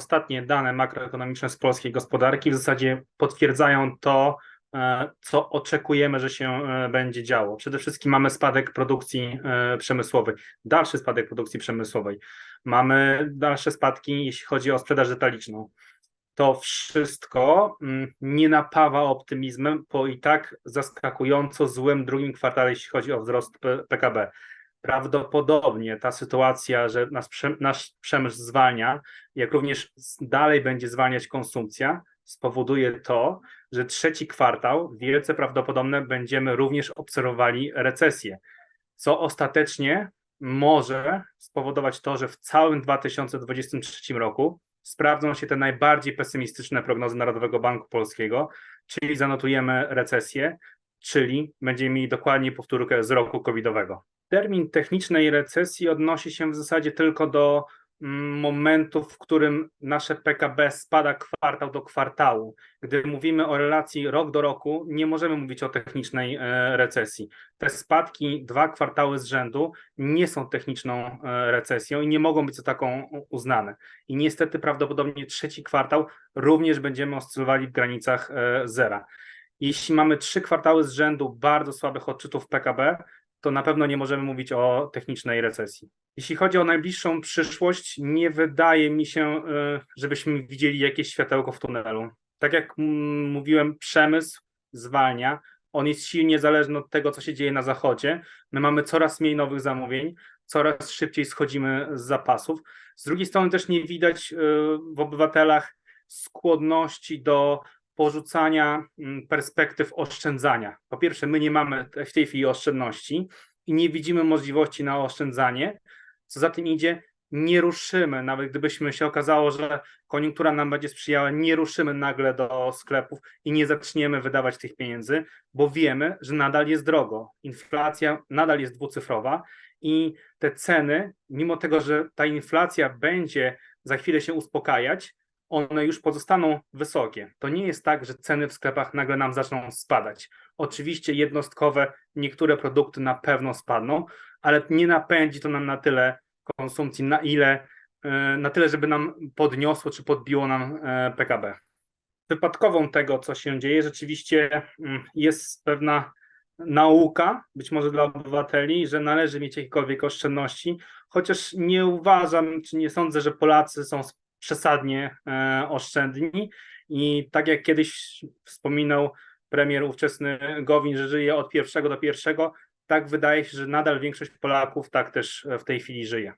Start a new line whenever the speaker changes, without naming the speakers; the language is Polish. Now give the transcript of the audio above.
ostatnie dane makroekonomiczne z polskiej gospodarki w zasadzie potwierdzają to, e, co oczekujemy, że się e, będzie działo. Przede wszystkim mamy spadek produkcji e, przemysłowej, dalszy spadek produkcji przemysłowej. Mamy dalsze spadki, jeśli chodzi o sprzedaż detaliczną. To wszystko mm, nie napawa optymizmem po i tak zaskakująco złym drugim kwartale, jeśli chodzi o wzrost PKB. Prawdopodobnie ta sytuacja, że nasz, nasz przemysł zwalnia, jak również dalej będzie zwalniać konsumpcja, spowoduje to, że trzeci kwartał, wielce prawdopodobne, będziemy również obserwowali recesję, co ostatecznie może spowodować to, że w całym 2023 roku sprawdzą się te najbardziej pesymistyczne prognozy Narodowego Banku Polskiego, czyli zanotujemy recesję, czyli będziemy mieli dokładnie powtórkę z roku covidowego. Termin technicznej recesji odnosi się w zasadzie tylko do mm, momentu, w którym nasze PKB spada kwartał do kwartału. Gdy mówimy o relacji rok do roku, nie możemy mówić o technicznej e, recesji. Te spadki dwa kwartały z rzędu nie są techniczną e, recesją i nie mogą być za taką uznane. I niestety prawdopodobnie trzeci kwartał również będziemy oscylowali w granicach e, zera. Jeśli mamy trzy kwartały z rzędu bardzo słabych odczytów PKB, to na pewno nie możemy mówić o technicznej recesji. Jeśli chodzi o najbliższą przyszłość, nie wydaje mi się, e, żebyśmy widzieli jakieś światełko w tunelu. Tak jak mm, mówiłem, przemysł zwalnia. On jest silnie zależny od tego, co się dzieje na zachodzie. My mamy coraz mniej nowych zamówień, coraz szybciej schodzimy z zapasów. Z drugiej strony też nie widać e, w obywatelach skłonności do porzucania mm, perspektyw oszczędzania. Po pierwsze, my nie mamy w tej chwili oszczędności i nie widzimy możliwości na oszczędzanie. Co za tym idzie, nie ruszymy, nawet gdybyśmy się okazało, że koniunktura nam będzie sprzyjała, nie ruszymy nagle do sklepów i nie zaczniemy wydawać tych pieniędzy, bo wiemy, że nadal jest drogo. Inflacja nadal jest dwucyfrowa i te ceny, mimo tego, że ta inflacja będzie za chwilę się uspokajać, one już pozostaną wysokie. To nie jest tak, że ceny w sklepach nagle nam zaczną spadać. Oczywiście jednostkowe niektóre produkty na pewno spadną, ale nie napędzi to nam na tyle konsumpcji, na ile, e, na tyle, żeby nam podniosło czy podbiło nam e, PKB. Wypadkową tego, co się dzieje, rzeczywiście mm, jest pewna nauka, być może dla obywateli, że należy mieć jakiekolwiek oszczędności, chociaż nie uważam, czy nie sądzę, że Polacy są przesadnie e, oszczędni i tak jak kiedyś wspominał premier ówczesny Gowin, że żyje od pierwszego do pierwszego, tak wydaje się, że nadal większość Polaków tak też w tej chwili żyje.